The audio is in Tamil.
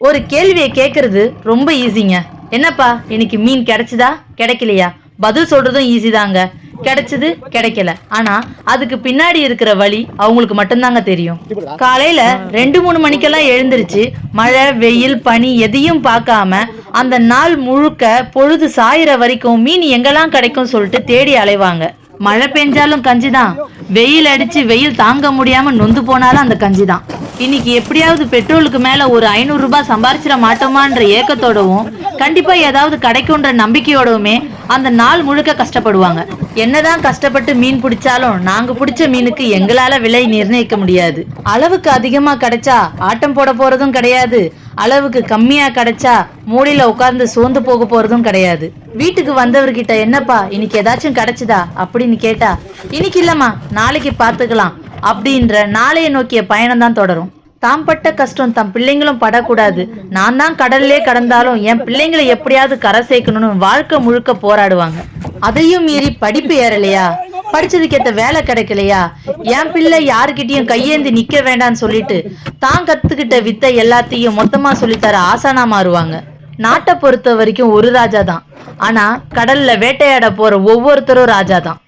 ஒரு கேள்வியை கேட்கறது ரொம்ப ஈஸிங்க என்னப்பா இன்னைக்கு மீன் கிடைச்சதா? கிடைக்கலையா? பதில் சொல்றதும் ஈஸி தாங்க. கிடைச்சது கிடைக்கல. ஆனா அதுக்கு பின்னாடி இருக்கிற வழி அவங்களுக்கு மட்டும்தாங்க தெரியும். காலையில ரெண்டு மூணு மணிக்கெல்லாம் எழுந்திருச்சு மழை வெயில் பனி எதையும் பார்க்காம அந்த நாள் முழுக்க பொழுது சாயிற வரைக்கும் மீன் எங்கெல்லாம் கிடைக்கும் சொல்லிட்டு தேடி அலைவாங்க. மழை பெஞ்சாலும் கஞ்சி தான் வெயில் அடிச்சு வெயில் தாங்க முடியாம நொந்து போனாலும் அந்த கஞ்சி தான் இன்னைக்கு எப்படியாவது பெட்ரோலுக்கு மேல ஒரு ஐநூறு ரூபாய் சம்பாரிச்சிட மாட்டோமான்ற ஏக்கத்தோடவும் கண்டிப்பா ஏதாவது கிடைக்கும்ன்ற நம்பிக்கையோடவுமே அந்த நாள் முழுக்க கஷ்டப்படுவாங்க. என்னதான் கஷ்டப்பட்டு மீன் பிடிச்சாலும் நாங்க பிடிச்ச மீனுக்கு எங்களால விலை நிர்ணயிக்க முடியாது. அளவுக்கு அதிகமா கிடைச்சா ஆட்டம் போட போறதும் கிடையாது. அளவுக்கு கம்மியா கிடைச்சா மூலையில உட்கார்ந்து சோர்ந்து போக போறதும் கிடையாது. வீட்டுக்கு வந்தவர்கிட்ட என்னப்பா இன்னைக்கு ஏதாச்சும் கிடைச்சதா? அப்படின்னு கேட்டா இன்னைக்கு இல்லம்மா நாளைக்கு பார்த்துக்கலாம் அப்படின்ற நாளைய நோக்கிய பயணம் தான் தொடரும். தாம் பட்ட கஷ்டம் தம் பிள்ளைங்களும் படக்கூடாது. நான் தான் கடல்லே கடந்தாலும் என் பிள்ளைங்களை எப்படியாவது கரை சேர்க்கணும்னு வாழ்க்கை முழுக்க போராடுவாங்க. அதையும் மீறி படிப்பு ஏறலையா? படிச்சதுக்கேத்த வேலை கிடைக்கலையா? என் பிள்ளை யாருக்கிட்டையும் கையேந்தி நிக்க வேண்டாம்னு சொல்லிட்டு தான் கத்துக்கிட்ட வித்தை எல்லாத்தையும் மொத்தமா சொல்லித்தர ஆசானா மாறுவாங்க. நாட்டை பொறுத்த வரைக்கும் ஒரு ராஜா தான். ஆனா கடல்ல வேட்டையாட போற ஒவ்வொருத்தரும் ராஜா தான்.